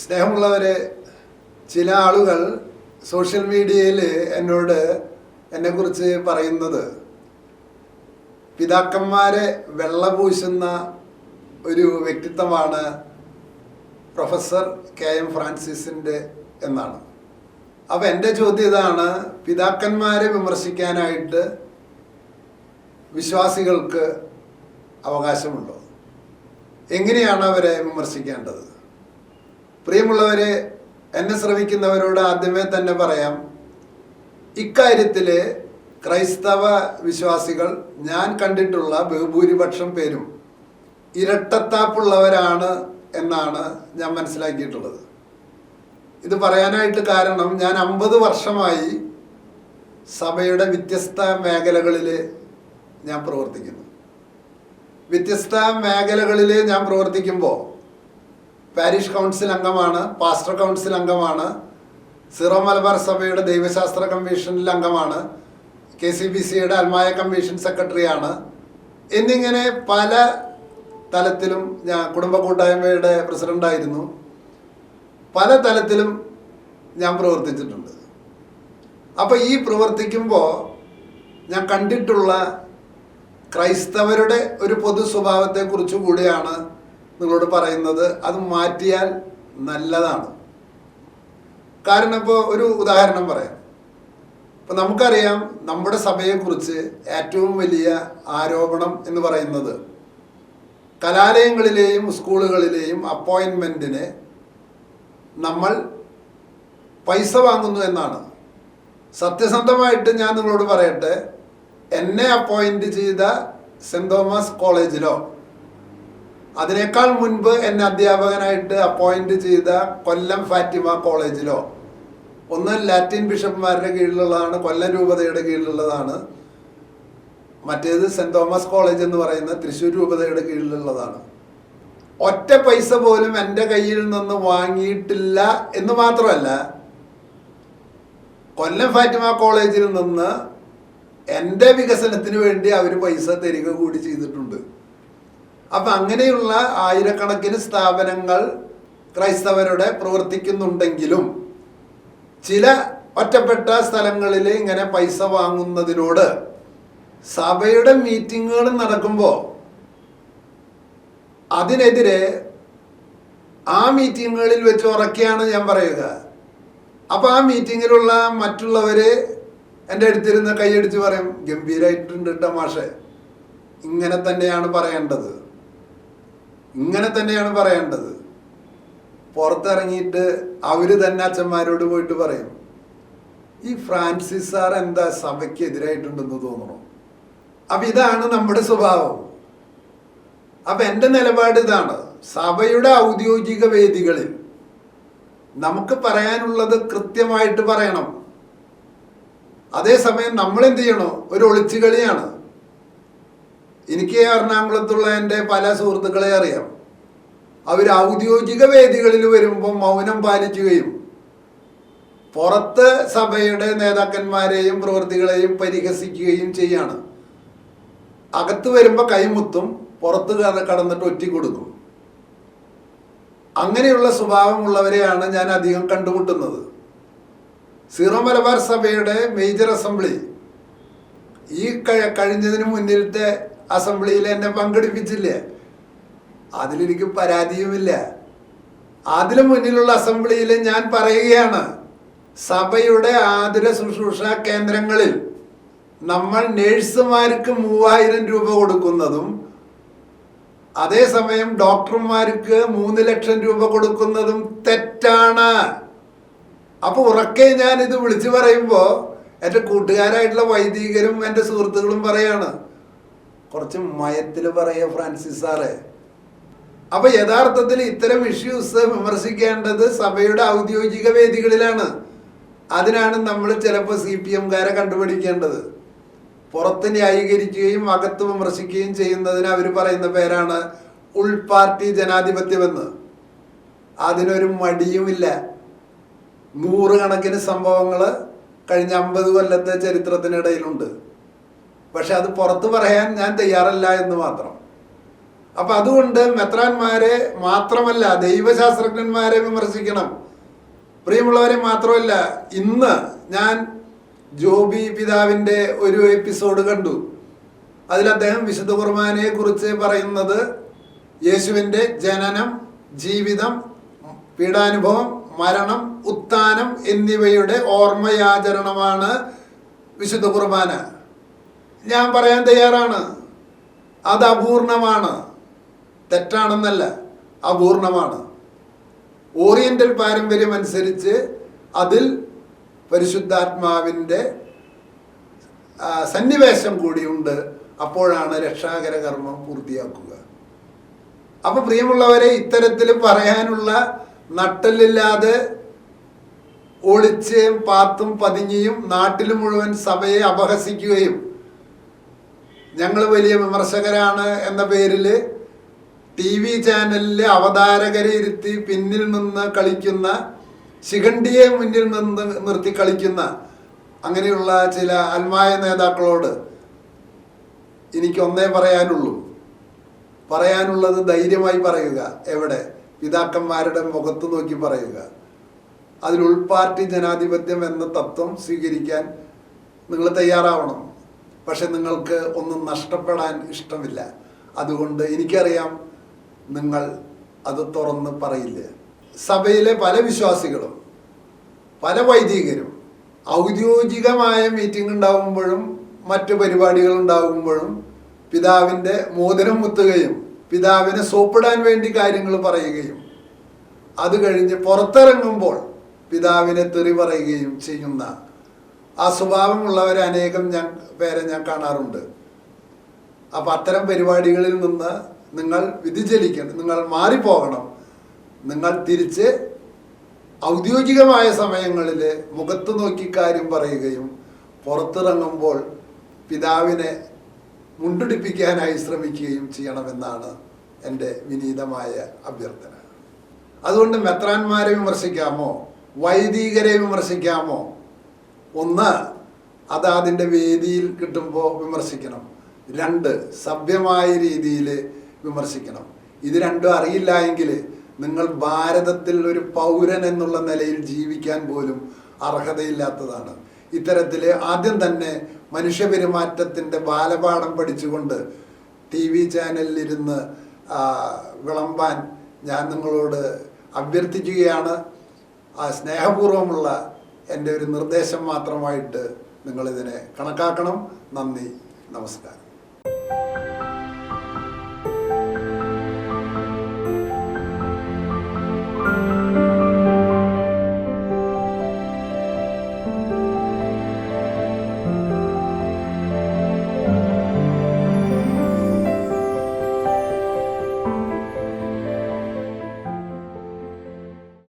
സ്നേഹമുള്ളവരെ ചില ആളുകൾ സോഷ്യൽ മീഡിയയിൽ എന്നോട് എന്നെക്കുറിച്ച് പറയുന്നത് പിതാക്കന്മാരെ വെള്ളപൂശുന്ന ഒരു വ്യക്തിത്വമാണ് പ്രൊഫസർ കെ എം ഫ്രാൻസിസിന്റെ എന്നാണ്. അപ്പം എന്റെ ചോദ്യം ഇതാണ് പിതാക്കന്മാരെ വിമർശിക്കാനായിട്ട് വിശ്വാസികൾക്ക് അവകാശമുണ്ടോ? എങ്ങനെയാണ് അവരെ വിമർശിക്കേണ്ടത്? പ്രിയമുള്ളവരെ എന്നെ ശ്രമിക്കുന്നവരോട് ആദ്യമേ തന്നെ പറയാം ഇക്കാര്യത്തിൽ ക്രൈസ്തവ വിശ്വാസികൾ ഞാൻ കണ്ടിട്ടുള്ള ബഹുഭൂരിപക്ഷം പേരും ഇരട്ടത്താപ്പുള്ളവരാണ് എന്നാണ് ഞാൻ മനസ്സിലാക്കിയിട്ടുള്ളത്. ഇത് പറയാനായിട്ട് കാരണം ഞാൻ അമ്പത് വർഷമായി സഭയുടെ വ്യത്യസ്ത മേഖലകളിൽ ഞാൻ പ്രവർത്തിക്കുന്നു. വ്യത്യസ്ത മേഖലകളിൽ ഞാൻ പ്രവർത്തിക്കുമ്പോൾ പാരിഷ് കൗൺസിൽ അംഗമാണ് പാസ്റ്റർ കൗൺസിൽ അംഗമാണ് സിറോ മലബാർ സഭയുടെ ദൈവശാസ്ത്ര കമ്മീഷനിൽ അംഗമാണ് കെ സി ബി സിയുടെ അൽമായ കമ്മീഷൻ സെക്രട്ടറിയാണ്. എന്നിങ്ങനെ പല തലത്തിലും ഞാൻ കുടുംബ കൂട്ടായ്മയുടെ പ്രസിഡന്റായിരുന്നു പല തലത്തിലും ഞാൻ പ്രവർത്തിച്ചിട്ടുണ്ട്. അപ്പോൾ ഈ പ്രവർത്തിക്കുമ്പോൾ ഞാൻ കണ്ടിട്ടുള്ള ക്രൈസ്തവരുടെ ഒരു പൊതു സ്വഭാവത്തെക്കുറിച്ച് കൂടിയാണ് നിങ്ങളോട് പറയുന്നത് അത് മാറ്റിയാൽ നല്ലതാണ്. കാരണം ഇപ്പോൾ ഒരു ഉദാഹരണം പറയാം. ഇപ്പം നമുക്കറിയാം നമ്മുടെ സഭയെക്കുറിച്ച് ഏറ്റവും വലിയ ആരോപണം എന്ന് പറയുന്നത് കലാലയങ്ങളിലെയും സ്കൂളുകളിലെയും അപ്പോയിൻമെന്റിന് നമ്മൾ പൈസ വാങ്ങുന്നു എന്നാണ്. സത്യസന്ധമായിട്ട് ഞാൻ നിങ്ങളോട് പറയട്ടെ എന്നെ അപ്പോയിന്റ് ചെയ്ത സെന്റ് തോമസ് കോളേജിലോ അതിനേക്കാൾ മുൻപ് എന്നെ അധ്യാപകനായിട്ട് അപ്പോയിന്റ് ചെയ്ത കൊല്ലം ഫാറ്റിമ കോളേജിലോ ഒന്ന് ലാറ്റിൻ ബിഷപ്പ്മാരുടെ കീഴിലുള്ളതാണ് കൊല്ലം രൂപതയുടെ കീഴിലുള്ളതാണ്. മറ്റേത് സെന്റ് തോമസ് കോളേജ് എന്ന് പറയുന്ന തൃശ്ശൂർ രൂപതയുടെ കീഴിലുള്ളതാണ്. ഒറ്റ പൈസ പോലും എന്റെ കയ്യിൽ നിന്ന് വാങ്ങിയിട്ടില്ല എന്ന് മാത്രമല്ല കൊല്ലം ഫാറ്റിമ കോളേജിൽ നിന്ന് എന്റെ വികസനത്തിന് വേണ്ടി അവർ പൈസ തരിക കൂടി ചെയ്തിട്ടുണ്ട്. അപ്പം അങ്ങനെയുള്ള ആയിരക്കണക്കിന് സ്ഥാപനങ്ങൾ ക്രൈസ്തവരുടെ പ്രവർത്തിക്കുന്നുണ്ടെങ്കിലും ചില ഒറ്റപ്പെട്ട സ്ഥലങ്ങളിൽ ഇങ്ങനെ പൈസ വാങ്ങുന്നതിനോട് സഭയുടെ മീറ്റിങ്ങുകൾ നടക്കുമ്പോൾ അതിനെതിരെ ആ മീറ്റിങ്ങുകളിൽ വെച്ച് ഉറക്കെയാണ് ഞാൻ പറയുക. അപ്പോൾ ആ മീറ്റിങ്ങിലുള്ള മറ്റുള്ളവര് എന്റെ അടുത്തിരുന്ന് കൈയടിച്ച് പറയും ഗംഭീരമായിട്ടുണ്ട് കേട്ടോ മാഷെ ഇങ്ങനെ തന്നെയാണ് പറയേണ്ടത്. ഇങ്ങനെ തന്നെയാണ് പറയേണ്ടത്. പുറത്തിറങ്ങിയിട്ട് അവർ തന്നെ അച്ഛന്മാരോട് പോയിട്ട് പറയും ഈ ഫ്രാൻസിസ് സാർ എന്താ സഭയ്ക്ക് എതിരായിട്ടുണ്ടെന്ന് തോന്നണോ? അപ്പം ഇതാണ് നമ്മുടെ സ്വഭാവം. അപ്പം എന്റെ നിലപാട് ഇതാണ്. സഭയുടെ ഔദ്യോഗിക വേദികളിൽ നമുക്ക് പറയാനുള്ളത് കൃത്യമായിട്ട് പറയണം. അതേസമയം നമ്മൾ എന്ത് ചെയ്യണോ ഒരു ഒളിച്ചുകളിയാണ്. എനിക്ക് എറണാകുളത്തുള്ള എന്റെ പല സുഹൃത്തുക്കളെ അറിയാം. അവർ ഔദ്യോഗിക വേദികളിൽ വരുമ്പോൾ മൗനം പാലിക്കുകയും പുറത്ത് സഭയുടെ നേതാക്കന്മാരെയും പ്രവൃത്തികളെയും പരിഹസിക്കുകയും ചെയ്യാണ്. അകത്ത് വരുമ്പോൾ കൈമുത്തും പുറത്ത് കടന്നിട്ട് ഒറ്റി കൊടുക്കും. അങ്ങനെയുള്ള സ്വഭാവമുള്ളവരെയാണ് ഞാൻ അധികം കണ്ടുമുട്ടുന്നത്. സീറോ മലബാർ സഭയുടെ മേജർ അസംബ്ലി ഈ കഴി- കഴിഞ്ഞതിന് മുന്നിലത്തെ അസംബ്ലിയിൽ എന്നെ പങ്കെടുപ്പിച്ചില്ലേ? അതിലെനിക്ക് പരാതിയുമില്ല. അതിനു മുന്നിലുള്ള അസംബ്ലിയിൽ ഞാൻ പറയുകയാണ് സഭയുടെ ആതുര ശുശ്രൂഷ കേന്ദ്രങ്ങളിൽ നമ്മൾ നേഴ്സുമാർക്ക് മൂവായിരം രൂപ കൊടുക്കുന്നതും അതേസമയം ഡോക്ടർമാർക്ക് മൂന്ന് ലക്ഷം രൂപ കൊടുക്കുന്നതും തെറ്റാണ്. അപ്പോൾ ഉറക്കെ ഞാൻ ഇത് വിളിച്ചു പറയുമ്പോൾ എന്റെ കൂട്ടുകാരായിട്ടുള്ള വൈദികരും എന്റെ സുഹൃത്തുക്കളും പറയാണ് കുറച്ച് മയത്തിൽ പറയുക ഫ്രാൻസിസ് സാറേ. അപ്പൊ യഥാർത്ഥത്തിൽ ഇത്തരം ഇഷ്യൂസ് വിമർശിക്കേണ്ടത് സഭയുടെ ഔദ്യോഗിക വേദികളിലാണ്. അതിനാണ് നമ്മൾ ചിലപ്പോൾ സി പി എംകാരെ കണ്ടുപിടിക്കേണ്ടത്. പുറത്ത് ന്യായീകരിക്കുകയും അകത്ത് വിമർശിക്കുകയും ചെയ്യുന്നതിന് അവർ പറയുന്ന പേരാണ് ഉൾപാർട്ടി ജനാധിപത്യമെന്ന്. അതിനൊരു മടിയുമില്ല. നൂറുകണക്കിന് സംഭവങ്ങൾ കഴിഞ്ഞ അമ്പത് കൊല്ലത്തെ ചരിത്രത്തിനിടയിലുണ്ട്. പക്ഷെ അത് പുറത്ത് പറയാൻ ഞാൻ തയ്യാറല്ല എന്ന് മാത്രം. അപ്പൊ അതുകൊണ്ട് മെത്രാന്മാരെ മാത്രമല്ല ദൈവശാസ്ത്രജ്ഞന്മാരെ വിമർശിക്കണം. പ്രിയമുള്ളവരെ മാത്രമല്ല ഇന്ന് ഞാൻ ജോബി പിതാവിന്റെ ഒരു എപ്പിസോഡ് കണ്ടു. അതിൽ അദ്ദേഹം വിശുദ്ധ കുർബാനയെ കുറിച്ച് പറയുന്നത് യേശുവിന്റെ ജനനം ജീവിതം പീഡാനുഭവം മരണം ഉത്ഥാനം എന്നിവയുടെ ഓർമ്മയാചരണമാണ് വിശുദ്ധ കുർബാന ഞാൻ പറയാൻ തയ്യാറാണ്. അത് അപൂർണമാണ്. തെറ്റാണെന്നല്ല അപൂർണമാണ്. ഓറിയന്റൽ പാരമ്പര്യം അനുസരിച്ച് അതിൽ പരിശുദ്ധാത്മാവിന്റെ സന്നിവേശം കൂടിയുണ്ട്. അപ്പോഴാണ് രക്ഷാകര കർമ്മം പൂർത്തിയാക്കുക. അപ്പോൾ പ്രിയമുള്ളവരെ ഇത്തരത്തിൽ പറയാനുള്ള നട്ടലില്ലാതെ ഒളിച്ചും പാത്തും പതിഞ്ഞിയും നാട്ടിൽ മുഴുവൻ സഭയെ അപഹസിക്കുകയും ഞങ്ങൾ വലിയ വിമർശകരാണ് എന്ന പേരിൽ ടി വി ചാനലിലെ അവതാരകരെ ഇരുത്തി പിന്നിൽ നിന്ന് കളിക്കുന്ന ശിഖണ്ഡിയെ മുന്നിൽ നിന്ന് നിർത്തി കളിക്കുന്ന അങ്ങനെയുള്ള ചില അന്മായ നേതാക്കളോട് എനിക്ക് ഒന്നേ പറയാനുള്ളൂ. പറയാനുള്ളത് ധൈര്യമായി പറയുക. എവിടെ? പിതാക്കന്മാരുടെ മുഖത്ത് നോക്കി പറയുക. അതിൽ ഉൾപാർട്ടി ജനാധിപത്യം എന്ന തത്വം സ്വീകരിക്കാൻ നിങ്ങൾ തയ്യാറാവണം. പക്ഷെ നിങ്ങൾക്ക് ഒന്നും നഷ്ടപ്പെടാൻ ഇഷ്ടമില്ല. അതുകൊണ്ട് എനിക്കറിയാം നിങ്ങൾ അത് തുറന്ന് പറയില്ല. സഭയിലെ പല വിശ്വാസികളും പല വൈദികരും ഔദ്യോഗികമായ മീറ്റിംഗ് ഉണ്ടാകുമ്പോഴും മറ്റു പരിപാടികൾ ഉണ്ടാകുമ്പോഴും പിതാവിന്റെ മോതിരം മുത്തുകയും പിതാവിനെ സോപ്പിടാൻ വേണ്ടി കാര്യങ്ങൾ പറയുകയും അത് കഴിഞ്ഞ് പുറത്തിറങ്ങുമ്പോൾ പിതാവിനെ തെറി പറയുകയും ചെയ്യുന്ന ആ സ്വഭാവമുള്ളവർ അനേകം ഞാൻ പേരെ ഞാൻ കാണാറുണ്ട്. അപ്പം അത്തരം പരിപാടികളിൽ നിന്ന് നിങ്ങൾ വ്യതിചലിക്കണം നിങ്ങൾ മാറിപ്പോകണം. നിങ്ങൾ തിരിച്ച് ഔദ്യോഗികമായ സമയങ്ങളിൽ മുഖത്ത് നോക്കി കാര്യം പറയുകയും പുറത്തിറങ്ങുമ്പോൾ പിതാവിനെ മുണ്ടുടിപ്പിക്കാനായി ശ്രമിക്കുകയും ചെയ്യണമെന്നാണ് എന്റെ വിനീതമായ അഭ്യർത്ഥന. അതുകൊണ്ട് മെത്രാന്മാരെ വിമർശിക്കാമോ? വൈദികരെ വിമർശിക്കാമോ? ഒന്ന് അത് അതിന്റെ വേദിയിൽ കിട്ടുമ്പോൾ വിമർശിക്കണം. രണ്ട് സഭ്യമായ രീതിയിൽ വിമർശിക്കണം. ഇത് രണ്ടും അറിയില്ല എങ്കിൽ നിങ്ങൾ ഭാരതത്തിൽ ഒരു പൗരൻ എന്നുള്ള നിലയിൽ ജീവിക്കാൻ പോലും അർഹതയില്ലാത്തതാണ്. ഇത്തരത്തിൽ ആദ്യം തന്നെ മനുഷ്യപെരുമാറ്റത്തിന്റെ ബാലപാഠം പഠിച്ചുകൊണ്ട് ടി വി ചാനലിലിരുന്ന് വിളമ്പാൻ ഞാൻ നിങ്ങളോട് അഭ്യർത്ഥിക്കുകയാണ്. സ്നേഹപൂർവമുള്ള എന്റെ ഒരു നിർദ്ദേശം മാത്രമായിട്ട് നിങ്ങളിതിനെ കണക്കാക്കണം. നന്ദി. നമസ്കാരം.